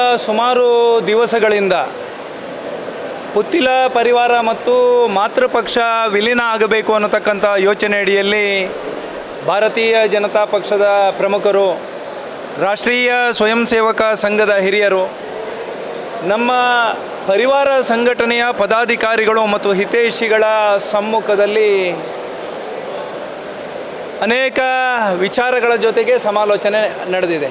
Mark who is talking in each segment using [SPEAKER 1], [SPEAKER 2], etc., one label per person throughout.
[SPEAKER 1] ಸುಮಾರು ದಿವಸಗಳಿಂದ ಪುತ್ತಿಲ ಪರಿವಾರ ಮತ್ತು ಮಾತೃಪಕ್ಷ ವಿಲೀನ ಆಗಬೇಕು ಅನ್ನತಕ್ಕಂಥ ಯೋಚನೆ ಅಡಿಯಲ್ಲಿ ಭಾರತೀಯ ಜನತಾ ಪಕ್ಷದ ಪ್ರಮುಖರು, ರಾಷ್ಟ್ರೀಯ ಸ್ವಯಂ ಸೇವಕ ಸಂಘದ ಹಿರಿಯರು, ನಮ್ಮ ಪರಿವಾರ ಸಂಘಟನೆಯ ಪದಾಧಿಕಾರಿಗಳು ಮತ್ತು ಹಿತೈಷಿಗಳ ಸಮ್ಮುಖದಲ್ಲಿ ಅನೇಕ ವಿಚಾರಗಳ ಜೊತೆಗೆ ಸಮಾಲೋಚನೆ ನಡೆದಿದೆ.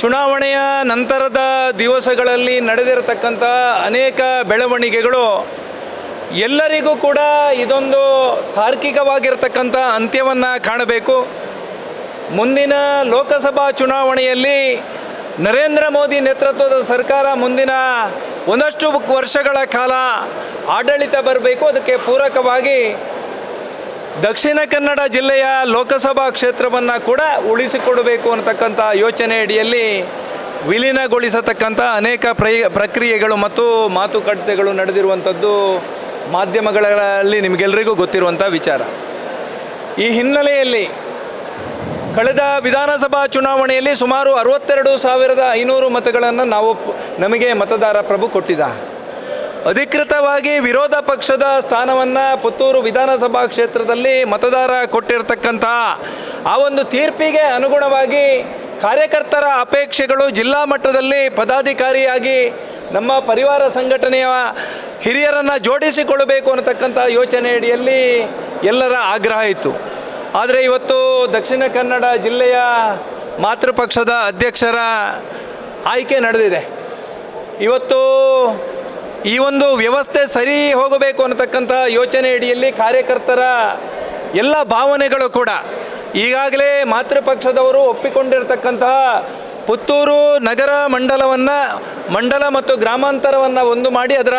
[SPEAKER 1] ಚುನಾವಣೆಯ ನಂತರದ ದಿವಸಗಳಲ್ಲಿ ನಡೆದಿರತಕ್ಕಂಥ ಅನೇಕ ಬೆಳವಣಿಗೆಗಳು, ಎಲ್ಲರಿಗೂ ಕೂಡ ಇದೊಂದು ತಾರ್ಕಿಕವಾಗಿರ್ತಕ್ಕಂಥ ಅಂತ್ಯವನ್ನು ಕಾಣಬೇಕು. ಮುಂದಿನ ಲೋಕಸಭಾ ಚುನಾವಣೆಯಲ್ಲಿ ನರೇಂದ್ರ ಮೋದಿ ನೇತೃತ್ವದ ಸರ್ಕಾರ ಮುಂದಿನ ಒಂದಷ್ಟು ವರ್ಷಗಳ ಕಾಲ ಆಡಳಿತ ಬರಬೇಕು. ಅದಕ್ಕೆ ಪೂರಕವಾಗಿ ದಕ್ಷಿಣ ಕನ್ನಡ ಜಿಲ್ಲೆಯ ಲೋಕಸಭಾ ಕ್ಷೇತ್ರವನ್ನು ಕೂಡ ಉಳಿಸಿಕೊಡಬೇಕು ಅನ್ನತಕ್ಕಂಥ ಯೋಚನೆ ಅಡಿಯಲ್ಲಿ ವಿಲೀನಗೊಳಿಸತಕ್ಕಂಥ ಅನೇಕ ಪ್ರಕ್ರಿಯೆಗಳು ಮತ್ತು ಮಾತುಕತೆಗಳು ನಡೆದಿರುವಂಥದ್ದು ಮಾಧ್ಯಮಗಳಲ್ಲಿ ನಿಮಗೆಲ್ಲರಿಗೂ ಗೊತ್ತಿರುವಂಥ ವಿಚಾರ. ಈ ಹಿನ್ನೆಲೆಯಲ್ಲಿ ಕಳೆದ ವಿಧಾನಸಭಾ ಚುನಾವಣೆಯಲ್ಲಿ ಸುಮಾರು ಅರವತ್ತೆರಡು ಸಾವಿರದ ಐನೂರು ಮತಗಳನ್ನು ನಾವು ನಮಗೆ ಮತದಾರ ಪ್ರಭು ಕೊಟ್ಟಿದ್ದ. ಅಧಿಕೃತವಾಗಿ ವಿರೋಧ ಪಕ್ಷದ ಸ್ಥಾನವನ್ನು ಪುತ್ತೂರು ವಿಧಾನಸಭಾ ಕ್ಷೇತ್ರದಲ್ಲಿ ಮತದಾರ ಕೊಟ್ಟಿರತಕ್ಕಂಥ ಆ ಒಂದು ತೀರ್ಪಿಗೆ ಅನುಗುಣವಾಗಿ ಕಾರ್ಯಕರ್ತರ ಅಪೇಕ್ಷೆಗಳು ಜಿಲ್ಲಾ ಮಟ್ಟದಲ್ಲಿ ಪದಾಧಿಕಾರಿಯಾಗಿ ನಮ್ಮ ಪರಿವಾರ ಸಂಘಟನೆಯ ಹಿರಿಯರನ್ನು ಜೋಡಿಸಿಕೊಳ್ಳಬೇಕು ಅನ್ನತಕ್ಕಂಥ ಯೋಚನೆ ಅಡಿಯಲ್ಲಿ ಎಲ್ಲರ ಆಗ್ರಹ ಇತ್ತು. ಆದರೆ ಇವತ್ತು ದಕ್ಷಿಣ ಕನ್ನಡ ಜಿಲ್ಲೆಯ ಮಾತೃಪಕ್ಷದ ಅಧ್ಯಕ್ಷರ ಆಯ್ಕೆ ನಡೆದಿದೆ. ಇವತ್ತು ಈ ಒಂದು ವ್ಯವಸ್ಥೆ ಸರಿ ಹೋಗಬೇಕು ಅನ್ನತಕ್ಕಂಥ ಯೋಚನೆ ಅಡಿಯಲ್ಲಿ ಕಾರ್ಯಕರ್ತರ ಎಲ್ಲ ಭಾವನೆಗಳು ಕೂಡ ಈಗಾಗಲೇ ಮಾತೃಪಕ್ಷದವರು ಒಪ್ಪಿಕೊಂಡಿರ್ತಕ್ಕಂತಹ ಪುತ್ತೂರು ನಗರ ಮಂಡಲವನ್ನು, ಮಂಡಲ ಮತ್ತು ಗ್ರಾಮಾಂತರವನ್ನು ಒಂದು ಮಾಡಿ ಅದರ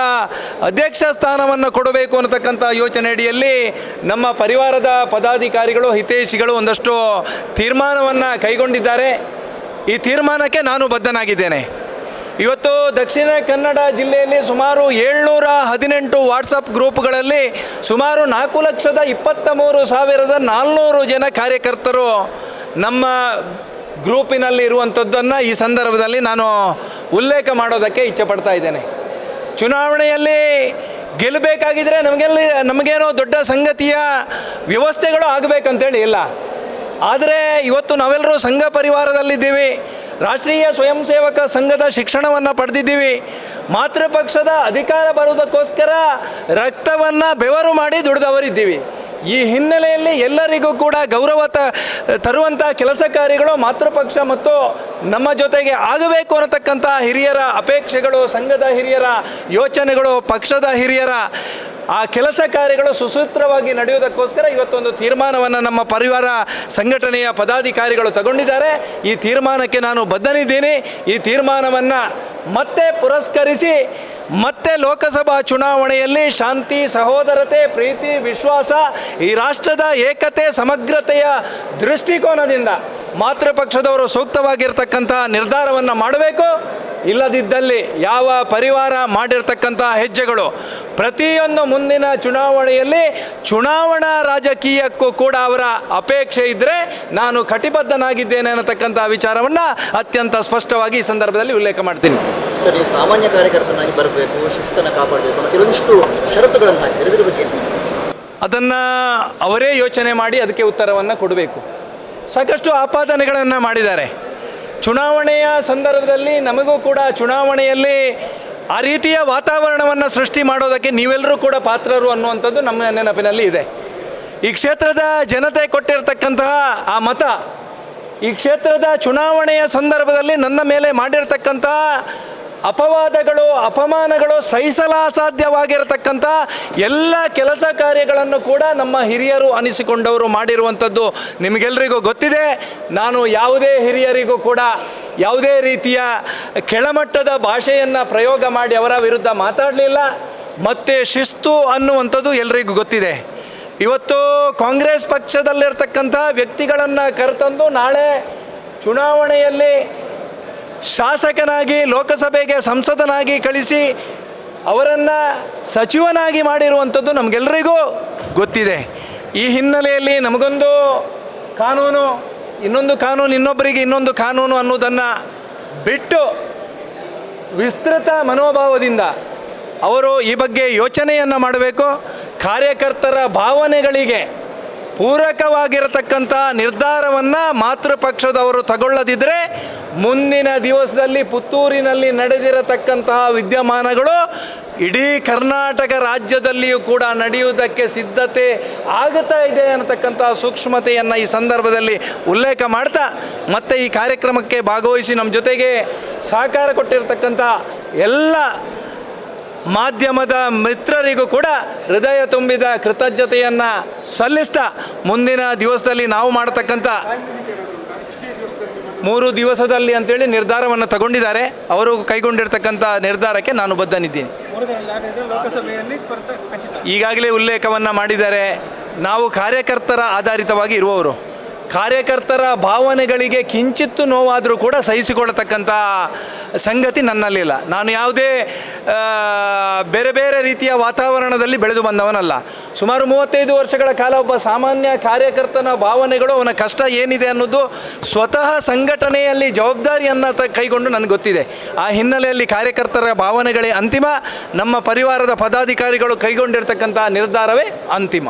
[SPEAKER 1] ಅಧ್ಯಕ್ಷ ಸ್ಥಾನವನ್ನು ಕೊಡಬೇಕು ಅನ್ನತಕ್ಕಂಥ ಯೋಚನೆಯಡಿಯಲ್ಲಿ ನಮ್ಮ ಪರಿವಾರದ ಪದಾಧಿಕಾರಿಗಳು, ಹಿತೈಷಿಗಳು ಒಂದಷ್ಟು ತೀರ್ಮಾನವನ್ನು ಕೈಗೊಂಡಿದ್ದಾರೆ. ಈ ತೀರ್ಮಾನಕ್ಕೆ ನಾನು ಬದ್ಧನಾಗಿದ್ದೇನೆ. ಇವತ್ತು ದಕ್ಷಿಣ ಕನ್ನಡ ಜಿಲ್ಲೆಯಲ್ಲಿ ಸುಮಾರು ಏಳ್ನೂರ ಹದಿನೆಂಟು ವಾಟ್ಸಪ್ ಗ್ರೂಪ್ಗಳಲ್ಲಿ ಸುಮಾರು ನಾಲ್ಕು ಲಕ್ಷದ ಇಪ್ಪತ್ತ ಮೂರು ಸಾವಿರದ ನಾಲ್ನೂರು ಜನ ಕಾರ್ಯಕರ್ತರು ನಮ್ಮ ಗ್ರೂಪಿನಲ್ಲಿ ಇರುವಂಥದ್ದನ್ನು ಈ ಸಂದರ್ಭದಲ್ಲಿ ನಾನು ಉಲ್ಲೇಖ ಮಾಡೋದಕ್ಕೆ ಇಚ್ಛೆ ಪಡ್ತಾ ಇದ್ದೇನೆ. ಚುನಾವಣೆಯಲ್ಲಿ ಗೆಲ್ಲಬೇಕಾಗಿದ್ದರೆ ನಮಗೆಲ್ಲ ನಮಗೇನೋ ದೊಡ್ಡ ಸಂಗತಿಯ ವ್ಯವಸ್ಥೆಗಳು ಆಗಬೇಕಂತೇಳಿ ಇಲ್ಲ. ಆದರೆ ಇವತ್ತು ನಾವೆಲ್ಲರೂ ಸಂಘ ಪರಿವಾರದಲ್ಲಿದ್ದೀವಿ. ರಾಷ್ಟ್ರೀಯ ಸ್ವಯಂ ಸೇವಕ ಸಂಘದ ಶಿಕ್ಷಣವನ್ನು ಪಡೆದಿದ್ದೀವಿ. ಮಾತೃಪಕ್ಷದ ಅಧಿಕಾರ ಬರುವುದಕ್ಕೋಸ್ಕರ ರಕ್ತವನ್ನು ಬೆವರು ಮಾಡಿ ದುಡಿದವರಿದ್ದೀವಿ. ಈ ಹಿನ್ನೆಲೆಯಲ್ಲಿ ಎಲ್ಲರಿಗೂ ಕೂಡ ಗೌರವ ತ ತರುವಂಥ ಕೆಲಸ ಕಾರ್ಯಗಳು ಮಾತೃಪಕ್ಷ ಮತ್ತು ನಮ್ಮ ಜೊತೆಗೆ ಆಗಬೇಕು ಅನ್ನತಕ್ಕಂಥ ಹಿರಿಯರ ಅಪೇಕ್ಷೆಗಳು, ಸಂಘದ ಹಿರಿಯರ ಯೋಚನೆಗಳು, ಪಕ್ಷದ ಹಿರಿಯರ ಆ ಕೆಲಸ ಕಾರ್ಯಗಳು ಸುಸೂತ್ರವಾಗಿ ನಡೆಯುವುದಕ್ಕೋಸ್ಕರ ಇವತ್ತೊಂದು ತೀರ್ಮಾನವನ್ನು ನಮ್ಮ ಪರಿವಾರ ಸಂಘಟನೆಯ ಪದಾಧಿಕಾರಿಗಳು ತಗೊಂಡಿದ್ದಾರೆ. ಈ ತೀರ್ಮಾನಕ್ಕೆ ನಾನು ಬದ್ಧನಿದ್ದೀನಿ. ಈ ತೀರ್ಮಾನವನ್ನು ಮತ್ತೆ ಪುರಸ್ಕರಿಸಿ, ಮತ್ತೆ ಲೋಕಸಭಾ ಚುನಾವಣೆಯಲ್ಲಿ ಶಾಂತಿ, ಸಹೋದರತೆ, ಪ್ರೀತಿ, ವಿಶ್ವಾಸ, ಈ ರಾಷ್ಟ್ರದ ಏಕತೆ, ಸಮಗ್ರತೆಯ ದೃಷ್ಟಿಕೋನದಿಂದ ಮಾತೃಪಕ್ಷದವರು ಸೂಕ್ತವಾಗಿರ್ತಕ್ಕಂಥ ನಿರ್ಧಾರವನ್ನು ಮಾಡಬೇಕು. ಇಲ್ಲದಿದ್ದಲ್ಲಿ ಯಾವ ಪರಿವಾರ ಮಾಡಿರ್ತಕ್ಕಂಥ ಹೆಜ್ಜೆಗಳು ಪ್ರತಿಯೊಂದು ಮುಂದಿನ ಚುನಾವಣೆಯಲ್ಲಿ ಚುನಾವಣಾ ರಾಜಕೀಯಕ್ಕೂ ಕೂಡ ಅವರ ಅಪೇಕ್ಷೆ ಇದ್ದರೆ ನಾನು ಕಟಿಬದ್ಧನಾಗಿದ್ದೇನೆ ಅನ್ನತಕ್ಕಂಥ ವಿಚಾರವನ್ನು ಅತ್ಯಂತ ಸ್ಪಷ್ಟವಾಗಿ ಈ ಸಂದರ್ಭದಲ್ಲಿ ಉಲ್ಲೇಖ ಮಾಡ್ತೀನಿ.
[SPEAKER 2] ಸರ್ ನೀವು ಸಾಮಾನ್ಯ ಕಾರ್ಯಕರ್ತನಾಗಿ ಬರಬೇಕು ಶಿಸ್ತನ್ನು ಕಾಪಾಡಬೇಕು ಕೆಲವೊಂದಿಷ್ಟು ಷರತ್ತುಗಳನ್ನು ಹಾಕಿದ್ರೆ ಇದ್ರ ಬಗ್ಗೆ
[SPEAKER 1] ಅದನ್ನು ಅವರೇ ಯೋಚನೆ ಮಾಡಿ ಅದಕ್ಕೆ ಉತ್ತರವನ್ನು ಕೊಡಬೇಕು. ಸಾಕಷ್ಟು ಆಪಾದನೆಗಳನ್ನು ಮಾಡಿದ್ದಾರೆ. ಚುನಾವಣೆಯ ಸಂದರ್ಭದಲ್ಲಿ ನಮಗೂ ಕೂಡ ಚುನಾವಣೆಯಲ್ಲಿ ಆ ರೀತಿಯ ವಾತಾವರಣವನ್ನು ಸೃಷ್ಟಿ ಮಾಡೋದಕ್ಕೆ ನೀವೆಲ್ಲರೂ ಕೂಡ ಪಾತ್ರರು ಅನ್ನುವಂಥದ್ದು ನಮ್ಮ ನೆನಪಿನಲ್ಲಿ ಇದೆ. ಈ ಕ್ಷೇತ್ರದ ಜನತೆ ಕೊಟ್ಟಿರ್ತಕ್ಕಂತಹ ಆ ಮತ, ಈ ಕ್ಷೇತ್ರದ ಚುನಾವಣೆಯ ಸಂದರ್ಭದಲ್ಲಿ ನನ್ನ ಮೇಲೆ ಮಾಡಿರ್ತಕ್ಕಂತಹ ಅಪವಾದಗಳು, ಅಪಮಾನಗಳು ಸಹಿಸಲಾಸಾಧ್ಯವಾಗಿರತಕ್ಕಂಥ ಎಲ್ಲ ಕೆಲಸ ಕಾರ್ಯಗಳನ್ನು ಕೂಡ ನಮ್ಮ ಹಿರಿಯರು ಅನಿಸಿಕೊಂಡವರು ಮಾಡಿರುವಂಥದ್ದು ನಿಮಗೆಲ್ಲರಿಗೂ ಗೊತ್ತಿದೆ. ನಾನು ಯಾವುದೇ ಹಿರಿಯರಿಗೂ ಕೂಡ ಯಾವುದೇ ರೀತಿಯ ಕೆಳಮಟ್ಟದ ಭಾಷೆಯನ್ನು ಪ್ರಯೋಗ ಮಾಡಿ ಅವರ ವಿರುದ್ಧ ಮಾತಾಡಲಿಲ್ಲ. ಮತ್ತು ಶಿಸ್ತು ಅನ್ನುವಂಥದ್ದು ಎಲ್ರಿಗೂ ಗೊತ್ತಿದೆ. ಇವತ್ತು ಕಾಂಗ್ರೆಸ್ ಪಕ್ಷದಲ್ಲಿರ್ತಕ್ಕಂಥ ವ್ಯಕ್ತಿಗಳನ್ನು ಕರೆತಂದು ನಾಳೆ ಚುನಾವಣೆಯಲ್ಲಿ ಶಾಸಕನಾಗಿ, ಲೋಕಸಭೆಗೆ ಸಂಸದನಾಗಿ ಕಳಿಸಿ ಅವರನ್ನು ಸಚಿವನಾಗಿ ಮಾಡಿರುವಂಥದ್ದು ನಮಗೆಲ್ಲರಿಗೂ ಗೊತ್ತಿದೆ. ಈ ಹಿನ್ನೆಲೆಯಲ್ಲಿ ನಮಗೊಂದು ಕಾನೂನು, ಇನ್ನೊಂದು ಕಾನೂನು, ಇನ್ನೊಬ್ಬರಿಗೆ ಇನ್ನೊಂದು ಕಾನೂನು ಅನ್ನೋದನ್ನು ಬಿಟ್ಟು ವಿಸ್ತೃತ ಮನೋಭಾವದಿಂದ ಅವರು ಈ ಬಗ್ಗೆ ಯೋಚನೆಯನ್ನು ಮಾಡಬೇಕು. ಕಾರ್ಯಕರ್ತರ ಭಾವನೆಗಳಿಗೆ ಪೂರಕವಾಗಿರತಕ್ಕಂಥ ನಿರ್ಧಾರವನ್ನು ಮಾತೃಪಕ್ಷದವರು ತಗೊಳ್ಳದಿದ್ದರೆ ಮುಂದಿನ ದಿವಸದಲ್ಲಿ ಪುತ್ತೂರಿನಲ್ಲಿ ನಡೆದಿರತಕ್ಕಂತಹ ವಿದ್ಯಮಾನಗಳು ಇಡೀ ಕರ್ನಾಟಕ ರಾಜ್ಯದಲ್ಲಿಯೂ ಕೂಡ ನಡೆಯುವುದಕ್ಕೆ ಸಿದ್ಧತೆ ಆಗುತ್ತಾ ಇದೆ ಅನ್ನತಕ್ಕಂತಹ ಸೂಕ್ಷ್ಮತೆಯನ್ನು ಈ ಸಂದರ್ಭದಲ್ಲಿ ಉಲ್ಲೇಖ ಮಾಡ್ತಾ, ಮತ್ತೆ ಈ ಕಾರ್ಯಕ್ರಮಕ್ಕೆ ಭಾಗವಹಿಸಿ ನಮ್ಮ ಜೊತೆಗೆ ಸಹಕಾರ ಕೊಟ್ಟಿರತಕ್ಕಂಥ ಎಲ್ಲ ಮಾಧ್ಯಮದ ಮಿತ್ರರಿಗೂ ಕೂಡ ಹೃದಯ ತುಂಬಿದ ಕೃತಜ್ಞತೆಯನ್ನು ಸಲ್ಲಿಸ್ತಾ ಮುಂದಿನ ದಿವಸದಲ್ಲಿ ನಾವು ಮಾಡತಕ್ಕಂಥ ಮೂರು ದಿವಸದಲ್ಲಿ ಅಂತೇಳಿ ನಿರ್ಧಾರವನ್ನು ತಗೊಂಡಿದ್ದಾರೆ. ಅವರು ಕೈಗೊಂಡಿರ್ತಕ್ಕಂಥ ನಿರ್ಧಾರಕ್ಕೆ ನಾನು ಬದ್ಧನಿದ್ದೀನಿ. ಈಗಾಗಲೇ ಉಲ್ಲೇಖವನ್ನು ಮಾಡಿದ್ದಾರೆ ನಾವು ಕಾರ್ಯಕರ್ತರ ಆಧಾರಿತವಾಗಿ ಇರುವವರು. ಕಾರ್ಯಕರ್ತರ ಭಾವನೆಗಳಿಗೆ ಕಿಂಚಿತ್ತು ನೋವಾದರೂ ಕೂಡ ಸಹಿಸಿಕೊಳ್ಳತಕ್ಕಂಥ ಸಂಗತಿ ನನ್ನಲ್ಲಿಲ್ಲ ನಾನು ಯಾವುದೇ ಬೇರೆ ಬೇರೆ ರೀತಿಯ ವಾತಾವರಣದಲ್ಲಿ ಬೆಳೆದು ಬಂದವನಲ್ಲ. ಸುಮಾರು ಮೂವತ್ತೈದು ವರ್ಷಗಳ ಕಾಲ ಒಬ್ಬ ಸಾಮಾನ್ಯ ಕಾರ್ಯಕರ್ತನ ಭಾವನೆಗಳು ಅವನ ಕಷ್ಟ ಏನಿದೆ ಅನ್ನೋದು ಸ್ವತಃ ಸಂಘಟನೆಯಲ್ಲಿ ಜವಾಬ್ದಾರಿಯನ್ನು ತ, ಕೈಗೊಂಡು ನನಗೆ ಗೊತ್ತಿದೆ. ಆ ಹಿನ್ನೆಲೆಯಲ್ಲಿ ಕಾರ್ಯಕರ್ತರ ಭಾವನೆಗಳೇ ಅಂತಿಮ. ನಮ್ಮ ಪರಿವಾರದ ಪದಾಧಿಕಾರಿಗಳು ಕೈಗೊಂಡಿರ್ತಕ್ಕಂಥ ನಿರ್ಧಾರವೇ ಅಂತಿಮ.